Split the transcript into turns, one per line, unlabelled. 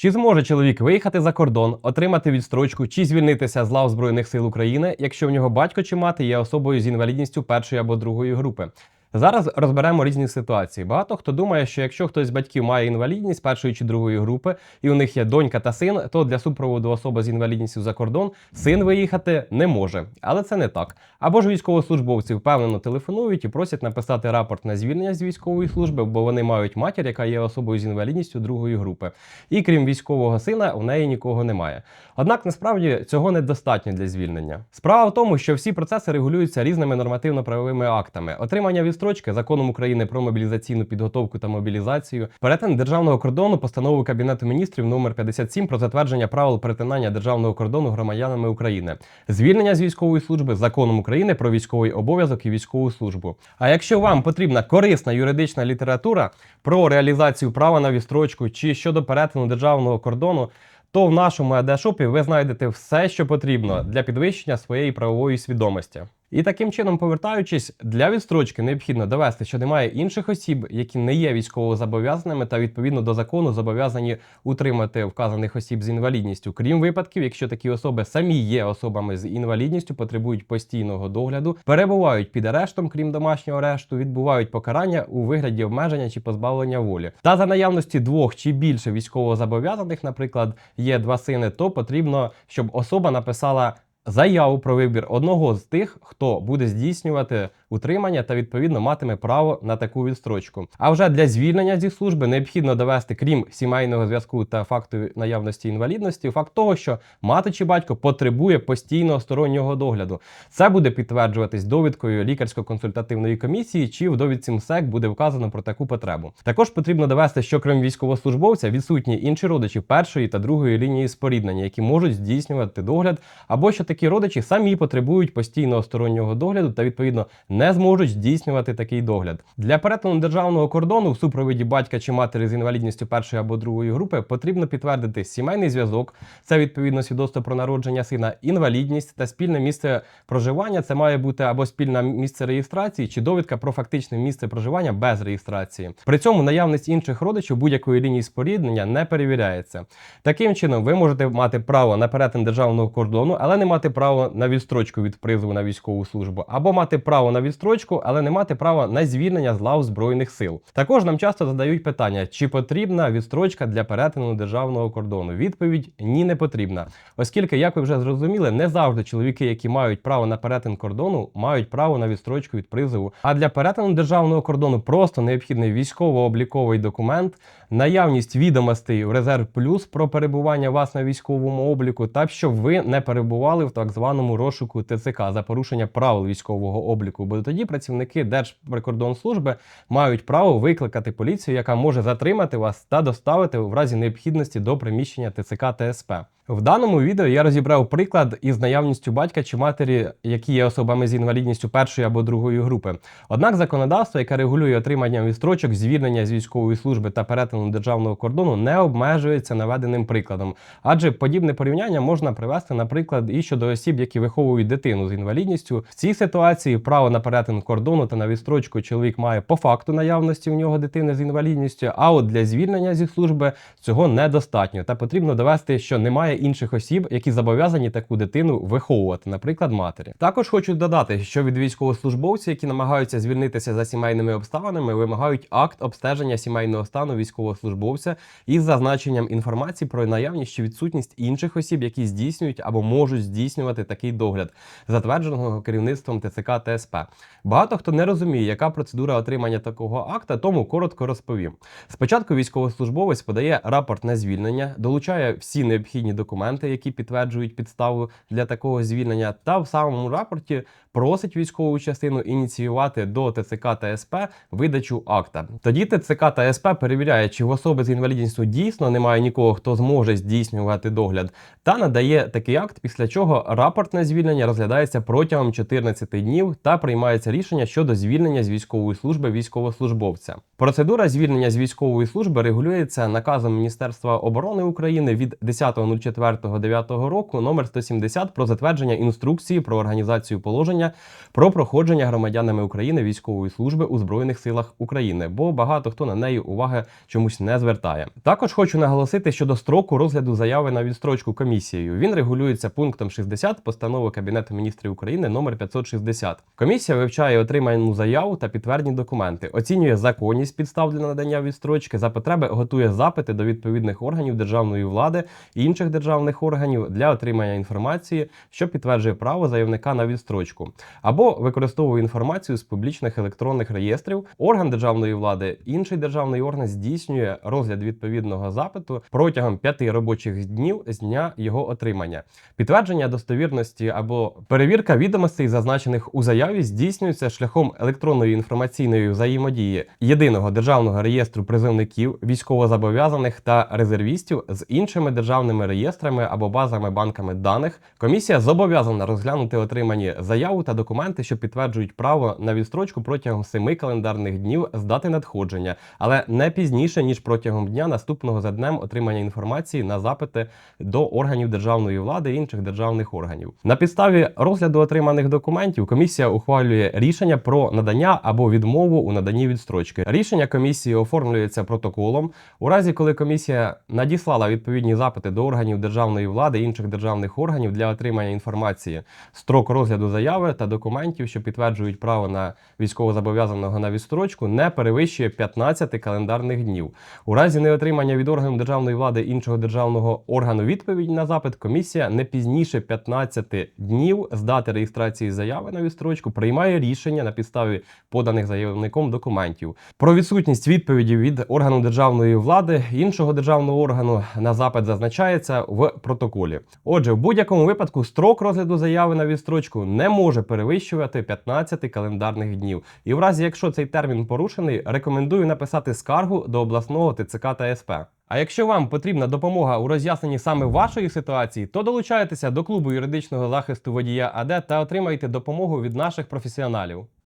Чи зможе чоловік виїхати за кордон, отримати відстрочку чи звільнитися з лав Збройних сил України, якщо в нього батько чи мати є особою з інвалідністю першої або другої групи? Зараз розберемо різні ситуації. Багато хто думає, що якщо хтось з батьків має інвалідність першої чи другої групи, і у них є донька та син, то для супроводу особи з інвалідністю за кордон син виїхати не може. Але це не так. Або ж військовослужбовці впевнено телефонують і просять написати рапорт на звільнення з військової служби, бо вони мають матір, яка є особою з інвалідністю другої групи. І крім військового сина, у неї нікого немає. Однак насправді цього недостатньо для звільнення. Справа в тому, що всі процеси регулюються різними нормативно-правовими актами. Отримання відстрочки законом України про мобілізаційну підготовку та мобілізацію, перетин державного кордону, постанови Кабінету міністрів номер 57 про затвердження правил перетинання державного кордону громадянами України, звільнення з військової служби законом України про військовий обов'язок і військову службу. А якщо вам потрібна корисна юридична література про реалізацію права на відстрочку чи щодо перетину державного кордону, то в нашому AD-шопі ви знайдете все, що потрібно для підвищення своєї правової свідомості. І таким чином, повертаючись, для відстрочки необхідно довести, що немає інших осіб, які не є військовозобов'язаними та відповідно до закону зобов'язані утримати вказаних осіб з інвалідністю, крім випадків, якщо такі особи самі є особами з інвалідністю, потребують постійного догляду, перебувають під арештом, крім домашнього арешту, відбувають покарання у вигляді обмеження чи позбавлення волі. Та за наявності двох чи більше військовозобов'язаних, наприклад, є два сини, то потрібно, щоб особа написала. Заяву про вибір одного з тих, хто буде здійснювати утримання та відповідно матиме право на таку відстрочку. А вже для звільнення зі служби необхідно довести, крім сімейного зв'язку та факту наявності інвалідності, факт того, що мати чи батько потребує постійного стороннього догляду. Це буде підтверджуватись довідкою лікарсько-консультативної комісії, чи в довідці МСЕК буде вказано про таку потребу. Також потрібно довести, що крім військовослужбовця відсутні інші родичі першої та другої лінії споріднення, які можуть здійснювати догляд, або що такі родичі самі потребують постійного стороннього догляду та відповідно не зможуть здійснювати такий догляд. Для перетину державного кордону в супроводі батька чи матері з інвалідністю першої або другої групи потрібно підтвердити сімейний зв'язок, це відповідно свідоцтво про народження сина, інвалідність та спільне місце проживання. Це має бути або спільне місце реєстрації, чи довідка про фактичне місце проживання без реєстрації. При цьому наявність інших родичів будь-якої лінії споріднення не перевіряється. Таким чином, ви можете мати право на перетин державного кордону, але не мати право на відстрочку від призову на військову службу, або мати право на відстрочку, але не мати права на звільнення з лав збройних сил. Також нам часто задають питання, чи потрібна відстрочка для перетину державного кордону. Відповідь ні, не потрібна, оскільки, як ви вже зрозуміли, не завжди чоловіки, які мають право на перетин кордону, мають право на відстрочку від призову. А для перетину державного кордону просто необхідний військово-обліковий документ, наявність відомостей в резерв плюс про перебування вас на військовому обліку, та щоб ви не перебували в так званому розшуку ТЦК за порушення правил військового обліку. Бо тоді працівники Держприкордонслужби мають право викликати поліцію, яка може затримати вас та доставити в разі необхідності до приміщення ТЦК ТСП. В даному відео я розібрав приклад із наявністю батька чи матері, які є особами з інвалідністю першої або другої групи. Однак законодавство, яке регулює отримання відстрочок, звільнення з військової служби та перетину державного кордону, не обмежується наведеним прикладом. Адже подібне порівняння можна привести, наприклад, і щодо осіб, які виховують дитину з інвалідністю. В цій ситуації право на перетин кордону та на відстрочку чоловік має по факту наявності в нього дитини з інвалідністю. А от для звільнення зі служби цього недостатньо, та потрібно довести, що немає інших осіб, які зобов'язані таку дитину виховувати, наприклад, матері. Також хочу додати, що від військовослужбовців, які намагаються звільнитися за сімейними обставинами, вимагають акт обстеження сімейного стану військовослужбовця із зазначенням інформації про наявність чи відсутність інших осіб, які здійснюють або можуть здійснювати такий догляд, затвердженого керівництвом ТЦК ТСП. Багато хто не розуміє, яка процедура отримання такого акта, тому коротко розповім. Спочатку військовослужбовець подає рапорт на звільнення, долучає всі необхідні документи, які підтверджують підставу для такого звільнення, та в самому рапорті просить військову частину ініціювати до ТЦК та СП видачу акта. Тоді ТЦК та СП перевіряє, чи в особи з інвалідністю дійсно немає нікого, хто зможе здійснювати догляд, та надає такий акт, після чого рапорт на звільнення розглядається протягом 14 днів та приймається рішення щодо звільнення з військової служби військовослужбовця. Процедура звільнення з військової служби регулюється наказом Міністерства оборони України від 10.04.9 року номер 170 про затвердження інструкції про організацію положення про проходження громадянами України військової служби у Збройних силах України, бо багато хто на неї уваги чомусь не звертає. Також хочу наголосити щодо строку розгляду заяви на відстрочку комісією. Він регулюється пунктом 60 постанови Кабінету міністрів України номер 560. Комісія вивчає отриману заяву та підтвердні документи, оцінює законність підстав для надання відстрочки, за потреби готує запити до відповідних органів державної влади і інших державних органів для отримання інформації, що підтверджує право заявника на відстрочку, або використовує інформацію з публічних електронних реєстрів. Орган державної влади, інший державний орган здійснює розгляд відповідного запиту протягом п'яти робочих днів з дня його отримання. Підтвердження достовірності або перевірка відомостей, зазначених у заяві, здійснюється шляхом електронної інформаційної взаємодії єдиного державного реєстру призовників, військовозобов'язаних та резервістів з іншими державними реєстрами або базами банками даних. Комісія зобов'язана розглянути отримані заяву та документи, що підтверджують право на відстрочку протягом семи календарних днів з дати надходження, але не пізніше ніж протягом дня наступного за днем отримання інформації на запити до органів державної влади і інших державних органів. На підставі розгляду отриманих документів комісія ухвалює рішення про надання або відмову у наданні відстрочки. Рішення комісії оформлюється протоколом. У разі, коли комісія надіслала відповідні запити до органів державної влади і інших державних органів для отримання інформації, строк розгляду заяви та документів, що підтверджують право на військовозобов'язаного на відстрочку, не перевищує 15 календарних днів. У разі неотримання від органів державної влади іншого державного органу відповіді на запит, комісія не пізніше 15 днів з дати реєстрації заяви на відстрочку приймає рішення на підставі поданих заявником документів. Про відсутність відповіді від органу державної влади іншого державного органу на запит зазначається в протоколі. Отже, в будь-якому випадку строк розгляду заяви на відстрочку не може перевищувати 15 календарних днів. І в разі, якщо цей термін порушений, рекомендую написати скаргу до обласного ТЦК та СП. А якщо вам потрібна допомога у роз'ясненні саме вашої ситуації, то долучайтеся до клубу юридичного захисту водія АД та отримайте допомогу від наших професіоналів.